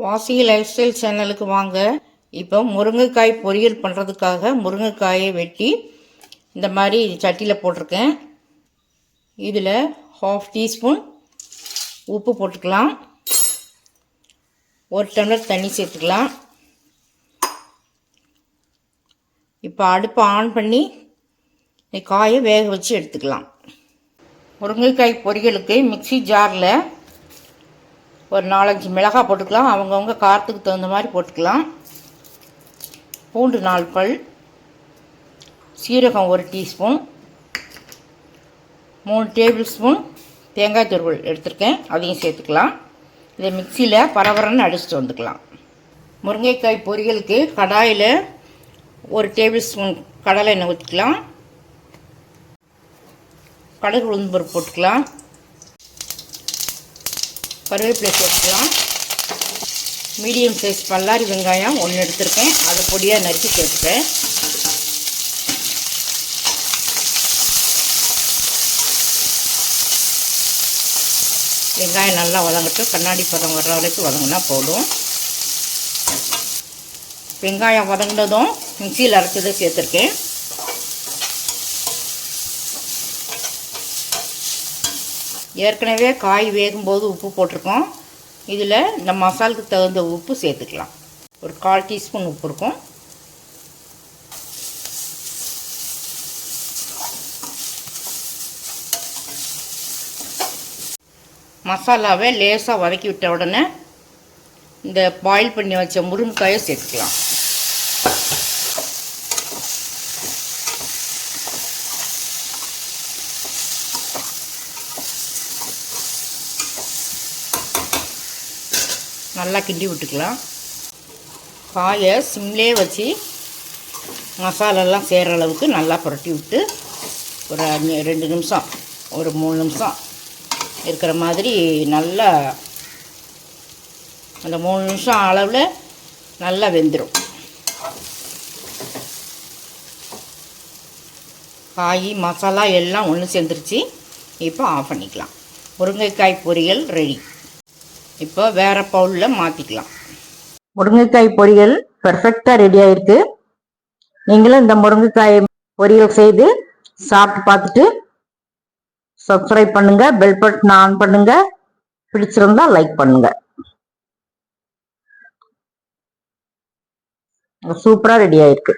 வாசி life style சேனலுக்கு வாங்க. இப்போ முருங்கைக்காய் பொரியல் பண்ணுறதுக்காக முருங்கைக்காயை வெட்டி இந்த மாதிரி சட்டியில் போட்டிருக்கேன். இதில் ஹாஃப் டீஸ்பூன் உப்பு போட்டுக்கலாம். ஒரு டம்ளர் தண்ணி சேர்த்துக்கலாம். இப்போ அடுப்பை ஆன் பண்ணி காயை வேக வச்சு எடுத்துக்கலாம். முருங்கைக்காய் பொரியலுக்கு மிக்ஸி ஜாரில் ஒரு நாலஞ்சு மிளகாய் போட்டுக்கலாம். அவங்கவுங்க காரத்துக்கு தகுந்த மாதிரி போட்டுக்கலாம். பூண்டு நாலு பல். சீரகம் ஒரு டீஸ்பூன். மூணு டேபிள் ஸ்பூன் தேங்காய் துருவல் எடுத்திருக்கேன். அதையும் சேர்த்துக்கலாம். இதை மிக்சியில் பரபரன்னு அடிச்சுட்டு வந்துக்கலாம். முருங்கைக்காய் பொரியலுக்கு கடாயில் ஒரு டேபிள் ஸ்பூன் கடலை எண்ணெய் ஊற்றிக்கலாம் கடுகு உளுந்து பருப்பு போட்டுக்கலாம். கருவேப்பிலை சேர்த்துக்கலாம் மீடியம் சைஸ் பல்லாரி வெங்காயம் ஒன்று எடுத்திருக்கேன். அதை பொடியாக நறுக்கி சேர்த்துட்டேன். வெங்காயம் நல்லா வதங்கட்டும். கண்ணாடி பதம் வர்ற வரைக்கும் வதங்கினா போதும். வெங்காயம் வதங்கினதும் மிக்சியில் அரைச்சதை சேர்த்துருக்கேன். ஏற்கனவே காய் வேகும்போது உப்பு போட்டிருக்கோம். இதில் இந்த மசாலுக்கு தகுந்த உப்பு சேர்த்துக்கலாம். ஒரு கால் டீஸ்பூன் உப்பு இருக்கும். மசாலாவை லேசாக வதக்கி விட்ட உடனே இந்த பாயில் பண்ணி வச்ச முருங்கைக்காயை சேர்த்துக்கலாம். நல்லா கிண்டி விட்டுக்கலாம். காயை சிம்லே வச்சு மசாலாலாம் சேர்கிற அளவுக்கு நல்லா புரட்டி விட்டு ஒரு ரெண்டு நிமிஷம் ஒரு மூணு நிமிஷம் இருக்கிற மாதிரி நல்லா அந்த மூணு நிமிஷம் அளவில் நல்லா வெந்துடும் காய் மசாலா எல்லாம் ஒன்று சேர்ந்துருச்சு. இப்போ ஆஃப் பண்ணிக்கலாம். முருங்கைக்காய் பொரியல் ரெடி. இப்போ வேறு பவுலில் மாற்றிக்கலாம் முருங்கைக்காய் பொரியல் பெர்ஃபெக்டாக ரெடி ஆயிருக்கு. நீங்களும் இந்த முருங்கைக்காய் பொரியல் செய்து சாப்பிட்டு பார்த்துட்டு சப்ஸ்கிரைப் பண்ணுங்க பெல் பட்டன் ஆன் பண்ணுங்க. பிடிச்சிருந்தா லைக் பண்ணுங்க. சூப்பராக ரெடி ஆயிருக்கு.